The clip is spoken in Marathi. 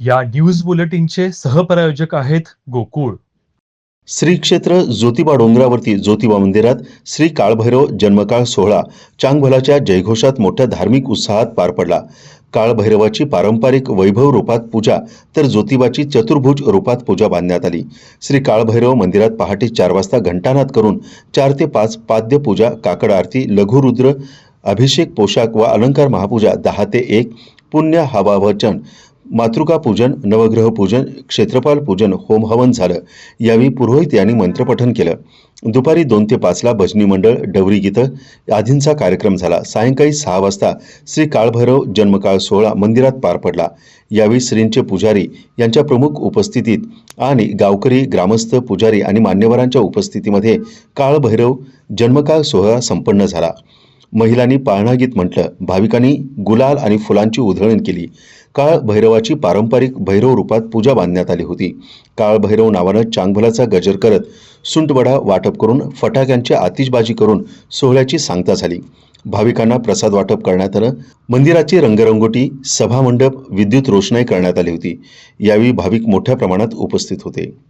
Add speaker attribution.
Speaker 1: या न्यूज बुलेटिनचे सहप्रायोजक आहेत गोकुळ.
Speaker 2: श्री क्षेत्र ज्योतिबा डोंगरावरती ज्योतिबा मंदिरात श्री काळभैरव जन्मकाळ सोहळा चांगभलाच्या जयघोषात मोठ्या धार्मिक उत्साहात पार पडला. काळभैरवाची पारंपरिक वैभव रूपात पूजा तर ज्योतिबाची चतुर्भुज रूपात पूजा बांधण्यात आली. श्री काळभैरव मंदिरात पहाटे चार वाजता घंटानाद करून चार ते पाच पाद्य पूजा काकड आरती लघुरुद्र अभिषेक पोशाख व अलंकार महापूजा दहा ते एक पुण्य हवावचन मातृका पूजन नवग्रह पूजन क्षेत्रपाल पूजन होम हवन झालं. यावेळी पुरोहित यांनी मंत्रपठन केलं. दुपारी दोन ते पाचला भजनी मंडळ डवरी गीतं आदींचा कार्यक्रम झाला. सायंकाळी सहा वाजता श्री काळभैरव जन्मकाळ सोहळा मंदिरात पार पडला. यावेळी श्रींचे पुजारी यांच्या प्रमुख उपस्थितीत आणि गावकरी ग्रामस्थ पुजारी आणि मान्यवरांच्या उपस्थितीमध्ये काळभैरव जन्मकाळ सोहळा संपन्न झाला. महिलांनी पाळणा गीत म्हटलं. भाविकांनी गुलाल आणि फुलांची उधळण केली. काळ भैरवाची पारंपरिक भैरव रूपात पूजा बांधण्यात आली होती. काळ भैरव नावानं चांगभलाचा गजर करत सुंटवडा वाटप करून फटाक्यांची आतिषबाजी करून सोहळ्याची सांगता झाली. भाविकांना प्रसाद वाटप करण्यात आलं. मंदिराची रंगरंगोटी सभामंडप विद्युत रोषणाई करण्यात आली होती. यावेळी भाविक मोठ्या प्रमाणात उपस्थित होते.